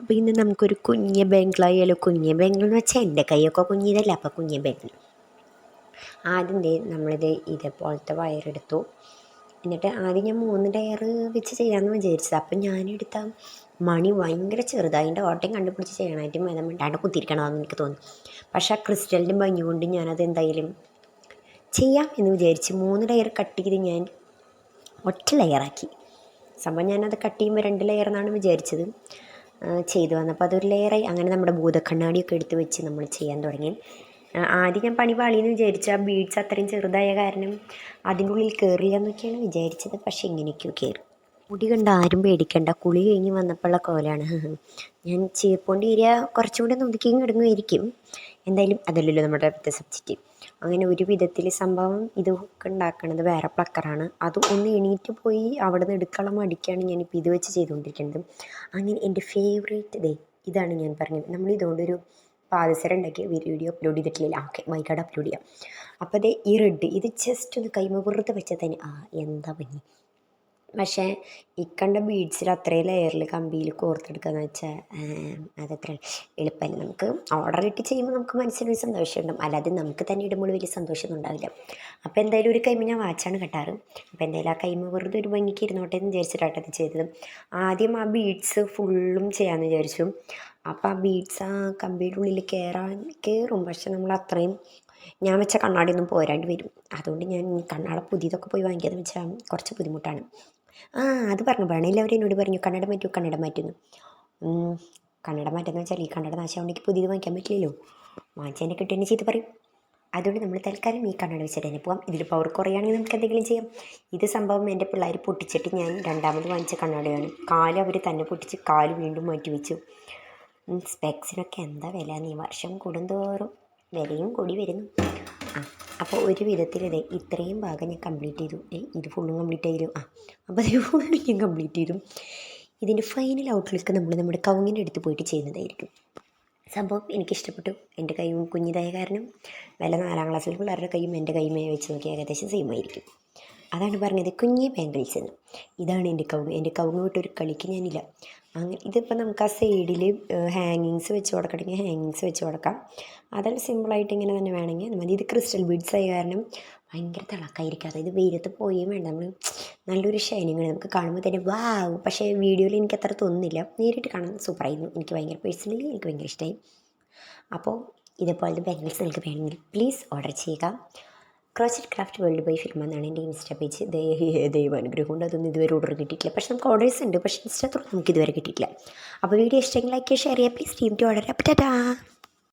അപ്പോൾ ഇന്ന് നമുക്കൊരു കുഞ്ഞ് ബംഗ്ലായാലോ കുഞ്ഞ് ബംഗ്ല എന്ന് വെച്ചാൽ എന്റെ കൈയൊക്കെ കുഞ്ഞിതല്ല അപ്പോൾ കുഞ്ഞ് ബംഗ്ല. ആദ്യം നമ്മളിത് ഇതേപോലത്തെ വയറെടുത്തു. എന്നിട്ട് ആദ്യം ഞാൻ മൂന്ന് ടയർ വെച്ച് ചെയ്യാമെന്ന് വിചാരിച്ചത്. അപ്പം ഞാനെടുത്ത മണി ഭയങ്കര ചെറുതാണ് അതിന്റെ ഓട്ടം കണ്ടുപിടിച്ച് ചെയ്യണമായിട്ട് മേതം മിണ്ടാണ്ട് കുത്തിരിക്കണമെന്ന് എനിക്ക് തോന്നി. പക്ഷേ ആ ക്രിസ്റ്റലിന്റെ ഭംഗി കൊണ്ട് ഞാനത് എന്തായാലും ചെയ്യാം എന്ന് വിചാരിച്ച് മൂന്ന് ലെയർ കട്ട് ചെയ്ത് ഞാൻ ഒറ്റ ലെയറാക്കി സംഭവം ഞാനത് കട്ട് ചെയ്യുമ്പോൾ രണ്ട് ലെയർ എന്നാണ് വിചാരിച്ചത്. ചെയ്തു വന്നപ്പോൾ അതൊരു ലെയറായി അങ്ങനെ നമ്മുടെ ഭൂതക്കണ്ണാടിയൊക്കെ എടുത്ത് വെച്ച് നമ്മൾ ചെയ്യാൻ തുടങ്ങി. ആദ്യം ഞാൻ പണി പാളിയെന്ന് വിചാരിച്ചു. ആ ബീഡ്സ് അത്രയും ചെറുതായ കാരണം അതിന്റെ ഉള്ളിൽ കയറില്ല എന്നൊക്കെയാണ് വിചാരിച്ചത്. പക്ഷേ ഇങ്ങനെയൊക്കെയോ കയറി മുടി കണ്ട ആരും പേടിക്കണ്ട. കുളി കഴിഞ്ഞ് വന്നപ്പോഴുള്ള കോലാണ്. ഞാൻ ചീർപ്പോണ്ട് ഏരിയ കുറച്ചും കൂടി ഒതുക്കിയും കിടങ്ങുമായിരിക്കും എന്തായാലും അതല്ലല്ലോ നമ്മുടെ അടുത്ത സബ്ജക്റ്റ് അങ്ങനെ ഒരു വിധത്തിൽ സംഭവം ഇതൊക്കെ ഉണ്ടാക്കണത് വേറെ പ്ലക്കറാണ് അത് ഒന്ന് എണീറ്റ് പോയി അവിടെ നിന്ന് എടുക്കാനുള്ള മടിക്കാണ് ഞാനിപ്പോൾ ഇത് വെച്ച് ചെയ്തുകൊണ്ടിരിക്കുന്നത്. അങ്ങനെ എന്റെ ഫേവറേറ്റ് ദേ ഇതാണ് ഞാൻ പറഞ്ഞത്. നമ്മൾ ഇതുകൊണ്ടൊരു പാദസരം ഉണ്ടാക്കി വീഡിയോ അപ്ലോഡ് ചെയ്തിട്ടില്ല? ഓക്കെ വൈകാട് അപ്ലോഡ് ചെയ്യാം. അപ്പോൾ അതേ ഈ റെഡ് ഇത് ജസ്റ്റ് ഒന്ന് കൈമ വെറുതെ വെച്ചാൽ തന്നെ. ആ എന്താ ഭംഗി പക്ഷേ ഇക്കണ്ട ബീഡ്സിൽ അത്രയും ലെയറിൽ കമ്പിയിൽ കോർത്തെടുക്കുകയെന്ന് വെച്ചാൽ അതത്ര. എളുപ്പമല്ല നമുക്ക് ഓർഡർ ഇട്ട് ചെയ്യുമ്പോൾ നമുക്ക് മനസ്സിനൊരു സന്തോഷം ഉണ്ടാവും അല്ലാതെ നമുക്ക് തന്നെ ഇടുമ്പോൾ വലിയ സന്തോഷമൊന്നും ഉണ്ടാവില്ല. അപ്പോൾ എന്തായാലും ഒരു കൈമ ഞാൻ വാച്ചാണ് കെട്ടാറ്. അപ്പോൾ എന്തായാലും ആ കൈമ വെറുതെ ഒരു ഭംഗിക്ക് ഇരുന്നോട്ടെ എന്ന് വിചാരിച്ചിട്ടാണ് അത് ചെയ്തത്. ആദ്യം ആ ബീഡ്സ് ഫുള്ളും ചെയ്യാമെന്ന് വിചാരിച്ചു. അപ്പോൾ ആ ബീഡ്സ് ആ കമ്പിയുടെ ഉള്ളിൽ കയറാൻ കയറും പക്ഷെ നമ്മൾ അത്രയും ഞാൻ വെച്ച കണ്ണാടിയൊന്നും പോരാണ്ട് വരും. അതുകൊണ്ട് ഞാൻ കണ്ണാട പുതിയതൊക്കെ പോയി വാങ്ങിക്കാന്ന് വെച്ചാൽ കുറച്ച് ബുദ്ധിമുട്ടാണ്. ആ അത് പറഞ്ഞു. അവർ എന്നോട് പറഞ്ഞു കണ്ണട മാറ്റൂ കണ്ണട മാറ്റുന്നു. കണ്ണട മാറ്റുന്ന വെച്ചാൽ ഈ കണ്ണട നാശമാണെങ്കിൽ പുതിയത് വാങ്ങിക്കാൻ പറ്റില്ലല്ലോ. വാങ്ങിച്ചതിനെ കിട്ടിയതിന് ചെയ്ത് പറയും. അതുകൊണ്ട് നമ്മൾ തൽക്കാലം ഈ കണ്ണട വെച്ചിട്ട് തന്നെ പോകാം ഇതിൽ പവർ കുറയുകയാണെങ്കിൽ നമുക്ക് എന്തെങ്കിലും ചെയ്യാം. ഇത് സംഭവം എന്റെ പിള്ളേർ പൊട്ടിച്ചിട്ട് ഞാൻ രണ്ടാമത് വാങ്ങിച്ച കണ്ണടയാണ്. കാൽ അവർ തന്നെ പൊട്ടിച്ച് കാൽ വീണ്ടും മാറ്റി വെച്ചു. സ്പെക്സിനൊക്കെ എന്താ വില? നീ വർഷം കൂടുന്തോറും വിലയും കൂടി വരുന്നു. അപ്പോൾ ഒരു വിധത്തിൽ ഇതേ ഇത്രയും ഭാഗം ഞാൻ കംപ്ലീറ്റ് ചെയ്തു. ഇത് ഫുള്ളും കംപ്ലീറ്റ് ആയിരുന്നു ആ അപ്പോൾ അത് ഫുള്ളും ഞാൻ കംപ്ലീറ്റ് ചെയ്തു. ഇതിന്റെ ഫൈനൽ ഔട്ട്ലുക്ക് നമ്മൾ നമ്മുടെ കവുങ്ങിന്റെ അടുത്ത് പോയിട്ട് ചെയ്യുന്നതായിരിക്കും. സംഭവം എനിക്കിഷ്ടപ്പെട്ടു. എന്റെ കൈയും കുഞ്ഞിതായ കാരണം. വല്ല നാലാം ക്ലാസ്സിൽ പിള്ളേരുടെ കൈയും എന്റെ കൈമേ വെച്ച് നോക്കി ഏകദേശം സെയിം ആയിരിക്കും. അതാണ് പറഞ്ഞത് കുഞ്ഞി ബാംഗിൾസ് എന്ന്. ഇതാണ് എന്റെ കവുങ്ങ് എന്റെ കവുങ്ങ് വിട്ടൊരു കളിക്ക് ഞാനില്ല. അങ്ങനെ ഇതിപ്പോൾ നമുക്ക് ആ സൈഡിൽ ഹാങ്ങിങ്സ് വെച്ച് കൊടുക്കണമെങ്കിൽ ഹാങ്ങിങ്സ് വെച്ച് കൊടുക്കാം. അതെല്ലാം സിമ്പിളായിട്ട് ഇങ്ങനെ തന്നെ വേണമെങ്കിൽ മതി. ഇത് ക്രിസ്റ്റൽ ബീഡ്സ് ആയ കാരണം ഭയങ്കര തിളക്കായിരിക്കും. അതായത് വെയിലത്ത് പോയും വേണ്ട. നമ്മൾ നല്ലൊരു ഷൈനിങ് നമുക്ക് കാണുമ്പോൾ തന്നെ വാവ് പക്ഷേ വീഡിയോയിൽ എനിക്ക് അത്ര തോന്നുന്നില്ല. നേരിട്ട് കാണാൻ സൂപ്പറായിരുന്നു. എനിക്ക് ഭയങ്കര പേഴ്സണലി എനിക്ക് ഭയങ്കര ഇഷ്ടമായി അപ്പോൾ ഇതേപോലത്തെ ബാംഗിൾസ് നിങ്ങൾക്ക് വേണമെങ്കിൽ പ്ലീസ് ഓർഡർ ചെയ്യുക. Crochet craft world by Filma എന്നാണ് എന്റെ ഇൻസ്റ്റാ പേജ്. ദൈവാനുഗ്രഹം കൊണ്ട് അതൊന്നും ഇതുവരെ ഓർഡർ കിട്ടിയിട്ടില്ല. പക്ഷേ നമുക്ക് ഓർഡേഴ്സ് ഉണ്ട്. പക്ഷേ ഇൻസ്റ്റാ തുറന്ന് നമുക്ക് ഇതുവരെ കിട്ടിയിട്ടില്ല. അപ്പോൾ വീഡിയോ ഇഷ്ടമെങ്കിൽ ലൈക്ക് ഷെയർ ചെയ്യുക. പ്ലീസ് ടീം ടു ഓർഡർ അപ്പോൾ ടാറ്റാ